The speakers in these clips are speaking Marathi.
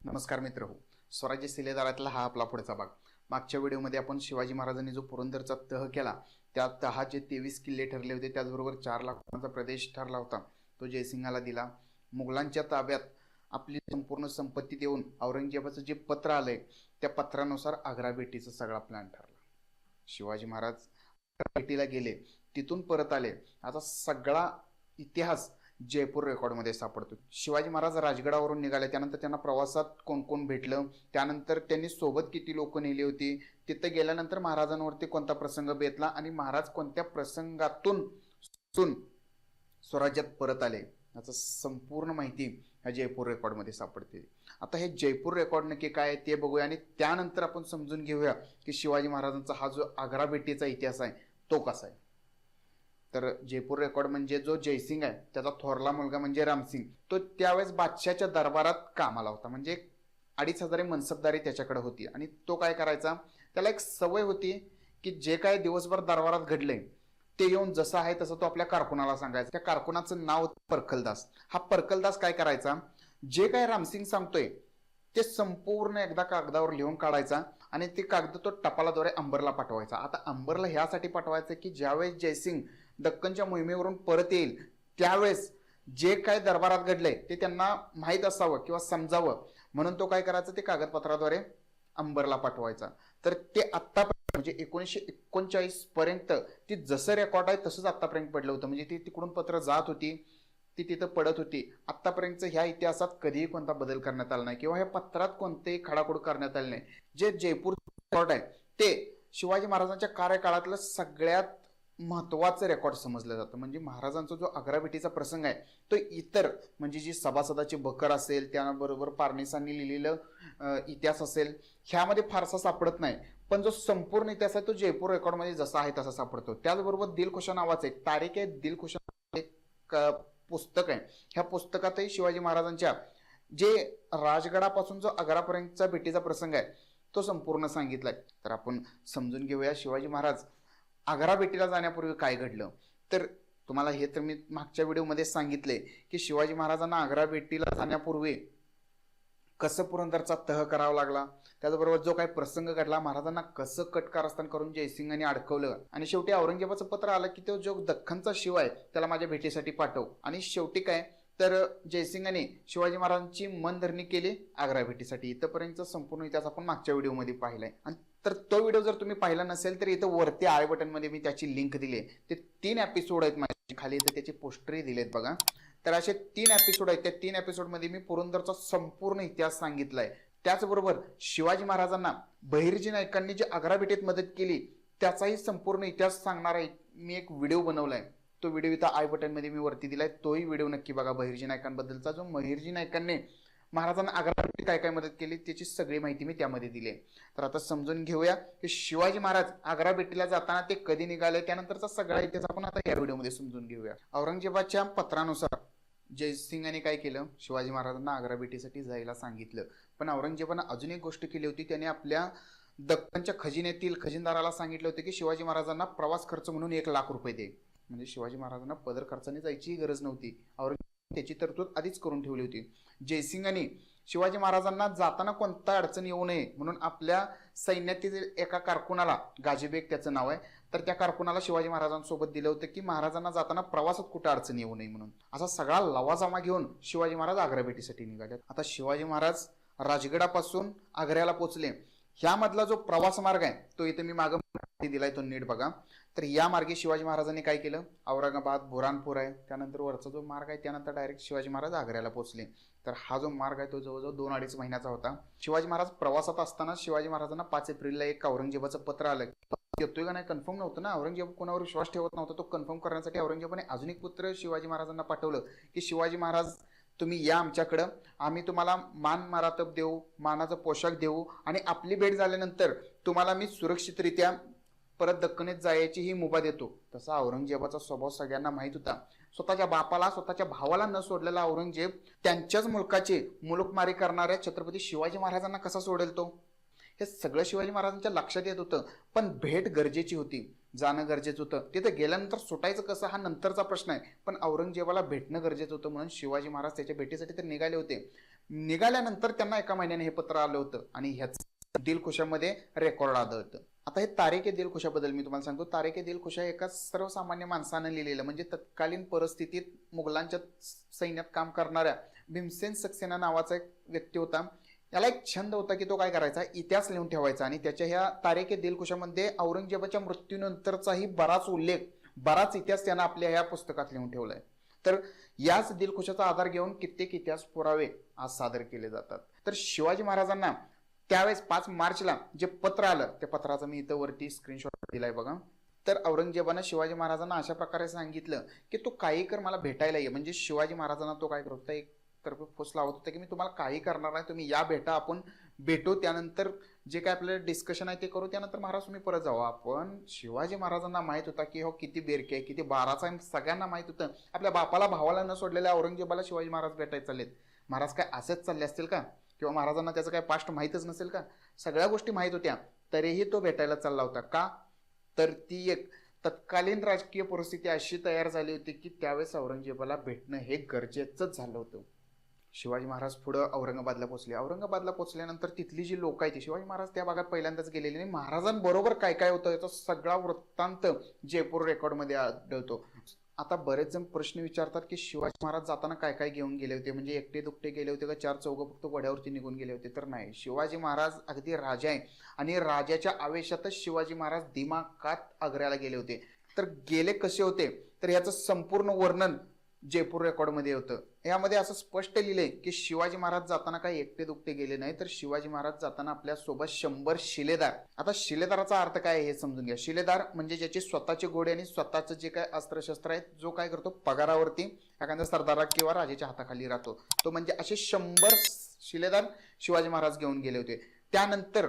नमस्कार मित्र हो. स्वराज्य सिलेदारातला हा आपला पुढचा भाग. मागच्या व्हिडिओमध्ये आपण शिवाजी महाराजांनी जो पुरंदरचा तह केला त्या तहाचे तेवीस किल्ले ठरले होते. त्याचबरोबर चार लाखांचा प्रदेश ठरला होता. तो जयसिंहाला दिला. मुघलांच्या ताब्यात आपली संपूर्ण संपत्ती देऊन औरंगजेबाचं जे पत्र आलंय त्या पत्रानुसार आग्रा भेटीचा सगळा प्लॅन ठरला. शिवाजी महाराज भेटीला गेले. तिथून परत आले. आता सगळा इतिहास जयपूर रेकॉर्डमध्ये सापडतो शिवाजी महाराज राजगडावरून निघाले त्यानंतर त्यांना प्रवासात कोण कोण भेटलं? त्यानंतर त्यांनी सोबत किती लोक नेली होती? तिथं गेल्यानंतर महाराजांवरती कोणता प्रसंग बेतला आणि महाराज कोणत्या प्रसंगातून स्वराज्यात परत आले? याचं संपूर्ण माहिती ह्या जयपूर रेकॉर्डमध्ये सापडते. आता हे जयपूर रेकॉर्ड नक्की काय ते बघूया आणि त्यानंतर आपण समजून घेऊया की शिवाजी महाराजांचा हा जो आग्रा भेटीचा इतिहास आहे तो कसा आहे. तर जयपूर रेकॉर्ड म्हणजे जो जयसिंग आहे त्याचा थोरला मुलगा म्हणजे रामसिंग. तो त्यावेळेस बादशाच्या दरबारात कामाला होता. म्हणजे अडीच हजारी मनसबदारी त्याच्याकडे होती. आणि तो काय करायचा? त्याला एक सवय होती की जे काय दिवसभर दरबारात घडलंय ते येऊन जसं आहे तसं तो आपल्या कारकुनाला सांगायचा. त्या कारकुनाचं नाव होतं परखलदास. हा परखलदास काय करायचा? जे काय रामसिंग सांगतोय ते संपूर्ण एकदा कागदावर लिहून काढायचा आणि ते कागद तो टपालाद्वारे अंबरला पाठवायचा. आता अंबरला ह्यासाठी पाठवायचं की ज्यावेळेस जयसिंग दक्कनच्या मोहिमेवरून परत येईल. त्यावेळेस जे काय दरबारात घडलंय ते त्यांना माहीत असावं किंवा समजावं. म्हणून तो काय करायचा? ते कागदपत्राद्वारे अंबरला पाठवायचा. तर ते आत्ता म्हणजे एकोणीसशे एकोणचाळीस पर्यंत ती जसं रेकॉर्ड आहे तसंच आत्तापर्यंत पडलं होतं. म्हणजे ती तिकडून पत्र जात होती ती तिथं पडत होती. आत्तापर्यंतचं ह्या इतिहासात कधीही कोणता बदल करण्यात आला नाही किंवा ह्या पत्रात कोणतेही खडाखोड करण्यात आले नाही. जे जयपूर रेकॉर्ड आहे ते शिवाजी महाराजांच्या कार्यकाळातलं सगळ्यात महत्वाचं रेकॉर्ड समजलं जातं. म्हणजे महाराजांचा जो आग्रा भेटीचा प्रसंग आहे तो इतर म्हणजे जी सभासदाची बकर असेल त्याबरोबर पारनेसांनी लिहिलेलं इतिहास असेल ह्यामध्ये फारसा सापडत नाही. पण जो संपूर्ण इतिहास आहे तो जयपूर रेकॉर्डमध्ये जसा आहे तसा सापडतो. त्याचबरोबर दिलखुशा नावाचं एक तारीख आहे. दिलखुशा एक पुस्तक आहे. ह्या पुस्तकातही शिवाजी महाराजांच्या जे राजगडापासून जो आग्रापर्यंतचा भेटीचा प्रसंग आहे तो संपूर्ण सांगितलाय. तर आपण समजून घेऊया शिवाजी महाराज आग्रा भेटीला जाण्यापूर्वी काय घडलं? तर तुम्हाला हे तर मी मागच्या व्हिडिओमध्ये सांगितले की शिवाजी महाराजांना आग्रा भेटीला जाण्यापूर्वी कसं पुरंदरचा तह करावा लागला? त्याचबरोबर जो काही प्रसंग घडला महाराजांना कसं कटकारस्थान करून जयसिंगाने अडकवलं? आणि शेवटी औरंगजेबाचं पत्र आलं की तो जो दख्खनचा शिव आहे त्याला माझ्या भेटीसाठी पाठव. आणि शेवटी काय? तर जयसिंगाने शिवाजी महाराजांची मनधरणी केली आग्रा भेटीसाठी. इथंपर्यंत संपूर्ण इतिहास आपण मागच्या व्हिडिओमध्ये पाहिलाय. आणि तर तो व्हिडिओ जर तुम्ही पाहिला नसेल तर इथं वरती आय बटनमध्ये मी त्याची लिंक दिली आहे. ते तीन एपिसोड आहेत माझे खाली इथं त्याचे पोस्टरही दिलेत बघा. तर असे तीन एपिसोड आहेत. त्या तीन एपिसोडमध्ये मी पुरंदरचा संपूर्ण इतिहास सांगितलाय. त्याचबरोबर शिवाजी महाराजांना बहिर्जी नायकांनी जी आग्रा भेटीत मदत केली त्याचाही संपूर्ण इतिहास सांगणार आहे. मी एक व्हिडिओ बनवलाय. तो व्हिडिओ इथं आय बटनमध्ये मी वरती दिलाय. तोही व्हिडिओ नक्की बघा बहिर्जी नायकांबद्दलचा जो बहिर्जी नायकांनी महाराजांना आग्रा काय काय मदत केली त्याची सगळी माहिती मी त्यामध्ये दिली. आहे तर आता समजून घेऊया की शिवाजी महाराज आग्रा भेटीला जाताना ते कधी निघाले त्यानंतरचा सगळा इतिहास आपण आता या व्हिडिओमध्ये समजून घेऊया. औरंगजेबाच्या पत्रानुसार जयसिंगाने काय केलं? शिवाजी महाराजांना आग्रा भेटीसाठी जायला सांगितलं. पण औरंगजेबानं अजून एक गोष्ट केली होती त्याने आपल्या दक्कनच्या खजिन्यातील खजिनदाराला सांगितलं होतं की शिवाजी महाराजांना प्रवास खर्च म्हणून एक लाख रुपये दे. म्हणजे शिवाजी महाराजांना पदर खर्चाने जायचीही गरज नव्हती. औरंगजेब त्याची तरतूद आधीच करून ठेवली होती. जयसिंगाने शिवाजी महाराजांना जाताना कोणता अडचण येऊ नये म्हणून आपल्या सैन्यातील एका कारकुनाला गाजीबेग त्याचं नाव आहे तर त्या कारकुनाला शिवाजी महाराजांसोबत दिलं होतं की महाराजांना जाताना प्रवासात कुठं अडचण येऊ नये म्हणून. असा सगळा लवाजामा घेऊन शिवाजी महाराज आग्रा भेटीसाठी निघाले आता शिवाजी महाराज राजगडापासून आग्र्याला पोचले. ह्यामधला जो प्रवास मार्ग आहे तो इथे मी मागं दिलाय तो नीट बघा. तर या मार्गे शिवाजी महाराजांनी काय केलं? औरंगाबाद बुरानपूर आहे. त्यानंतर वरचा जो मार्ग आहे त्यानंतर डायरेक्ट शिवाजी महाराज आग्र्याला पोहोचले. तर हा जो मार्ग आहे तो जवळजवळ दोन अडीच महिन्याचा होता. शिवाजी महाराज प्रवासात असताना शिवाजी महाराजांना पाच एप्रिलला एक औरंगजेबाचं पत्र आलं. येतोय का नाही कन्फर्म नव्हतं ना? औरंगजेब कोणावर विश्वास ठेवत नव्हता. तो कन्फर्म करण्यासाठी औरंगजेबाने अजून एक पुत्र शिवाजी महाराजांना पाठवलं की शिवाजी महाराज तुम्ही या आमच्याकडं. आम्ही तुम्हाला मान मारातप देऊ मानाचा पोशाख देऊ आणि आपली भेट झाल्यानंतर तुम्हाला मी सुरक्षितरित्या परत दक्कनेत जायची ही मुभा देतो. तसा औरंगजेबाचा स्वभाव सगळ्यांना माहीत होता. स्वतःच्या बापाला स्वतःच्या भावाला न सोडलेला औरंगजेब त्यांच्याच मुलकाचे मुलुकमारी करणाऱ्या छत्रपती शिवाजी महाराजांना कसा सोडेल तो? हे सगळं शिवाजी महाराजांच्या लक्षात येत होतं. पण भेट गरजेची होती. जाणं गरजेचं होतं. तिथं गेल्यानंतर सुटायचं कसं हा नंतरचा प्रश्न आहे. पण औरंगजेबाला भेटणं गरजेचं होतं म्हणून शिवाजी महाराज त्याच्या भेटीसाठी तर निघाले होते. निघाल्यानंतर त्यांना एका महिन्याने हे पत्र आलं होतं. आणि ह्याच दिलखुशामध्ये रेकॉर्ड आढळतं आता हे तारेके दिलखुशाबद्दल मी तुम्हाला सांगतो. तारेके दिलखुशा एका सर्वसामान्य माणसानं लिहिलेलं. म्हणजे तत्कालीन परिस्थितीत मुघलांच्या सैन्यात काम करणाऱ्या भीमसेन सक्सेना नावाचा एक व्यक्ती होता. याला एक छंद होता की तो काय करायचा? इतिहास लिहून ठेवायचा आणि त्याच्या ह्या तारेके दिलखुशामध्ये औरंगजेबाच्या मृत्यूनंतरचाही बराच उल्लेख बराच इतिहास त्यानं आपल्या ह्या पुस्तकात लिहून ठेवलाय. तर याच दिलखुशाचा आधार घेऊन कित्येक इतिहास पुरावे आज सादर केले जातात. तर शिवाजी महाराजांना त्यावेळेस पाच मार्चला जे पत्र आलं त्या पत्राचं मी इथं वरती स्क्रीनशॉट दिलाय बघा. तर औरंगजेबानं शिवाजी महाराजांना अशा प्रकारे सांगितलं की तू काही कर मला भेटायला ये. म्हणजे शिवाजी महाराजांना तो काय करतो एक तर्फे फोस लावत होता की मी तुम्हाला काही करणार नाही तुम्ही या भेटा आपण भेटू. त्यानंतर जे काय आपलं डिस्कशन आहे ते करू. त्यानंतर महाराज तुम्ही परत जाऊ आपण शिवाजी महाराजांना माहीत होता की हो किती बेरके आहे किती बाराचा आहे सगळ्यांना माहीत होतं. आपल्या बापाला भावाला न सोडलेल्या औरंगजेबाला शिवाजी महाराज भेटायला चाललेत. महाराज काय असेच चालले असतील का? किंवा महाराजांना त्याचं काय पास्ट माहीतच नसेल का? सगळ्या गोष्टी माहीत होत्या. तरीही तो भेटायला चालला होता. का? तर ती एक तत्कालीन राजकीय परिस्थिती अशी तयार झाली होती की त्यावेळेस औरंगजेबाला भेटणं हे गरजेचंच झालं होतं. शिवाजी महाराज पुढं औरंगाबादला पोहोचले. औरंगाबादला पोहोचल्यानंतर तिथली जी लोक आहेत ती शिवाजी महाराज त्या भागात पहिल्यांदाच गेलेले नाही. महाराजांबरोबर काय काय होतं? याचा सगळा वृत्तांत जयपूर रेकॉर्डमध्ये आढळतो. आता बरेच जण प्रश्न विचारतात की शिवाजी महाराज जाताना काय काय घेऊन गेले होते? म्हणजे एकटे दुकटे गेले होते का? चार चौघं फक्त वड्यावरती निघून गेले होते? तर नाही. शिवाजी महाराज अगदी राजा आहे आणि राजाच्या आवेशातच शिवाजी महाराज दिमाकात आग्र्याला गेले होते. तर गेले कसे होते? तर याचं संपूर्ण वर्णन जयपूर रेकॉर्डमध्ये होतं. यामध्ये असं स्पष्ट लिहिलंय की शिवाजी महाराज जाताना काही एकटे दुकटे गेले नाही तर शिवाजी महाराज जाताना आपल्यासोबत शंभर शिलेदार. आता शिलेदाराचा अर्थ काय आहे हे समजून घ्या. शिलेदार म्हणजे ज्याचे स्वतःचे घोडे आणि स्वतःचं जे काय अस्त्रशस्त्र आहे जो काय करतो पगारावरती एखाद्या सरदारा किंवा राजाच्या हाताखाली राहतो. तो म्हणजे असे शंभर शिलेदार शिवाजी महाराज घेऊन गेले होते. त्यानंतर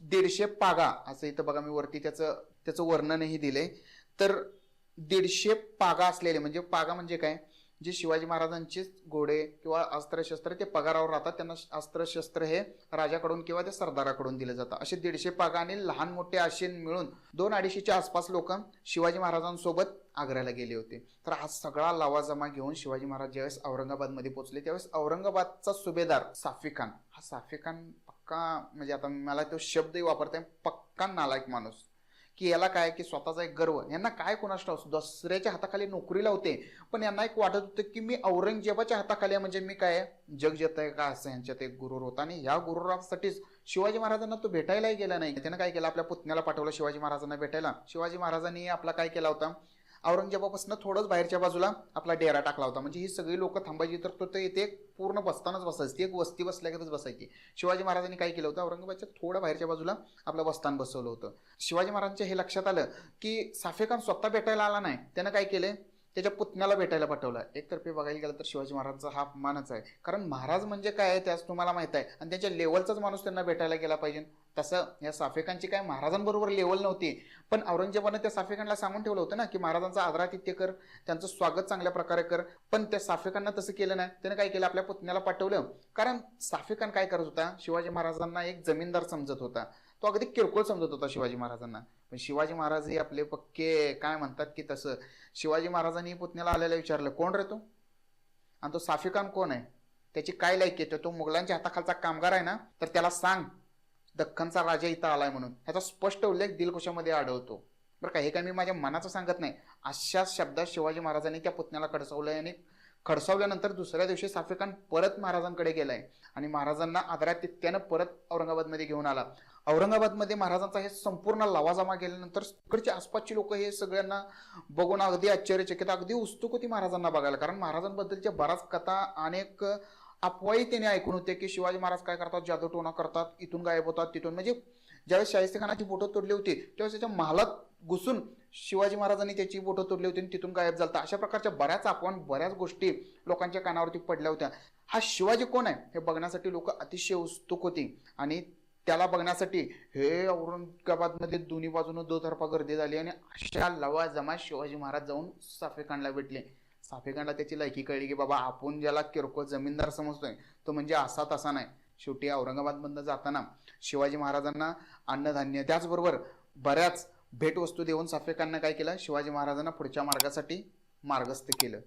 दीडशे पागा असं इथं बघा मी वरती त्याचं त्याचं वर्णनही दिलंय. तर दीडशे पागा असलेले म्हणजे पागा म्हणजे काय? जे शिवाजी महाराजांचे घोडे किंवा अस्त्रशस्त्र ते पगारावर राहतात त्यांना अस्त्रशस्त्र हे राजाकडून किंवा त्या सरदाराकडून दिले जातात. असे दीडशे पागा आणि लहान मोठे असे मिळून दोन अडीचशेच्या आसपास लोक शिवाजी महाराजांसोबत आग्र्याला गेले होते. तर हा सगळा लावाजमा घेऊन शिवाजी महाराज ज्यावेळेस औरंगाबादमध्ये पोहोचले त्यावेळेस औरंगाबादचा सुभेदार साफी खान. हा साफी खान पक्का म्हणजे आता मला तो शब्दही वापरताय पक्का नालायक माणूस. की याला काय की स्वतःचा एक गर्व. यांना काय कोणास दसऱ्याच्या हाताखाली नोकरीला होते पण यांना एक वाटत होतं की मी औरंगजेबाच्या हाताखाली म्हणजे मी काय जग जेत आहे का असं यांच्यात एक गुरुर होता. आणि ह्या गुरुरासाठीच शिवाजी महाराजांना तो भेटायलाही गेला नाही. त्यानं काय केलं? आपल्या पुतण्याला पाठवलं शिवाजी महाराजांना भेटायला. शिवाजी महाराजांनी आपला काय केला होता? औरंगजेबापासून थोडंच बाहेरच्या बाजूला आपला डेरा टाकला होता. म्हणजे ही सगळी लोक थांबायची तर तो ते पूर्ण बसतानाच बसायची. ती एक वस्ती बसल्यागतच बसायची. शिवाजी महाराजांनी काय केलं होतं? औरंगाबादच्या थोडं बाहेरच्या बाजूला आपलं बस्तान बसवलं होतं. शिवाजी महाराजांच्या हे लक्षात आलं की साफेखान स्वतः भेटायला आला नाही. त्यानं काय केलं? त्याच्या पुतण्याला भेटायला पाठवला. एकतर्फे बघायला गेलं तर शिवाजी महाराजांचा हा अपमानच आहे. कारण महाराज म्हणजे काय आहे? त्याच तुम्हाला माहीत आहे. आणि त्यांच्या लेवलचाच माणूस त्यांना भेटायला गेला पाहिजे. तसं या साफेकांची काय महाराजांबरोबर लेवल नव्हती. पण औरंगजेबानं त्या साफेकांना सांगून ठेवलं होतं ना की महाराजांचा आदरातिथ्य कर त्यांचं स्वागत चांगल्या प्रकारे कर. पण त्या साफेकांना तसं केलं नाही. त्यानं काय केलं? आपल्या पुतण्याला पाठवलं. कारण साफेकान काय करत होता? शिवाजी महाराजांना एक जमीनदार समजत होता. तो अगदी किरकोळ समजत होता शिवाजी महाराजांना. पण शिवाजी महाराज हे आपले पक्के काय म्हणतात की तसं. शिवाजी महाराजांनी पुतण्याला आलेला विचारलं कोण रे तो? आणि तो साफिकान कोण आहे? त्याची काय लायकी आहे? तो मुघलांच्या हाताखालचा कामगार आहे ना? तर त्याला सांग. दख्खनचा राजा इथं आलाय म्हणून. ह्याचा स्पष्ट उल्लेख दिलकुशामध्ये आढळतो. बरं का हे काय मी माझ्या मनाचं सांगत नाही. अशा शब्दात शिवाजी महाराजांनी त्या पुतण्याला खडसवलंय आणि खडसावल्यानंतर दुसऱ्या दिवशी साफेकान परत महाराजांकडे गेलाय. आणि महाराजांना आदरातिथ्यानं परत औरंगाबादमध्ये घेऊन आला. औरंगाबादमध्ये महाराजांचा हे संपूर्ण लवाजमा गेल्यानंतर तिकडचे आसपासची लोक हे सगळ्यांना बघून अगदी आश्चर्यचकित अगदी उत्सुक होती महाराजांना बघायला. कारण महाराजांबद्दलच्या बऱ्याच कथा अनेक अफवाही त्याने ऐकून होते की शिवाजी महाराज काय करतात? जादूटोणा करतात इथून गायब होतात तिथून. म्हणजे ज्यावेळेस शाहिस्ते खानाची बोटं तोडली होती त्यावेळेस त्याच्या महालात घुसून शिवाजी महाराजांनी त्याची बोटं तोडली होती आणि तिथून गायब झालता. अशा प्रकारच्या बऱ्याच अफवा बऱ्याच गोष्टी लोकांच्या कानावरती पडल्या होत्या. हा शिवाजी कोण आहे? हे बघण्यासाठी लोक अतिशय उत्सुक होती. आणि त्याला बघण्यासाठी हे औरंगाबादमध्ये दोन्ही बाजूनं दोतर्फा गर्दी झाली आणि अशा लवाजमा शिवाजी महाराज जाऊन साफेखानला भेटले. साफेखानला त्याची लायकी कळली की बाबा आपण ज्याला किरकोळ जमीनदार समजतोय तो म्हणजे असा तसा नाही. शेवटी औरंगाबादमधनं जाताना शिवाजी महाराजांना अन्नधान्य त्याचबरोबर बऱ्याच भेटवस्तू देऊन साफेकांना काय केलं? शिवाजी महाराजांना पुढच्या मार्गासाठी मार्गस्थ केलं.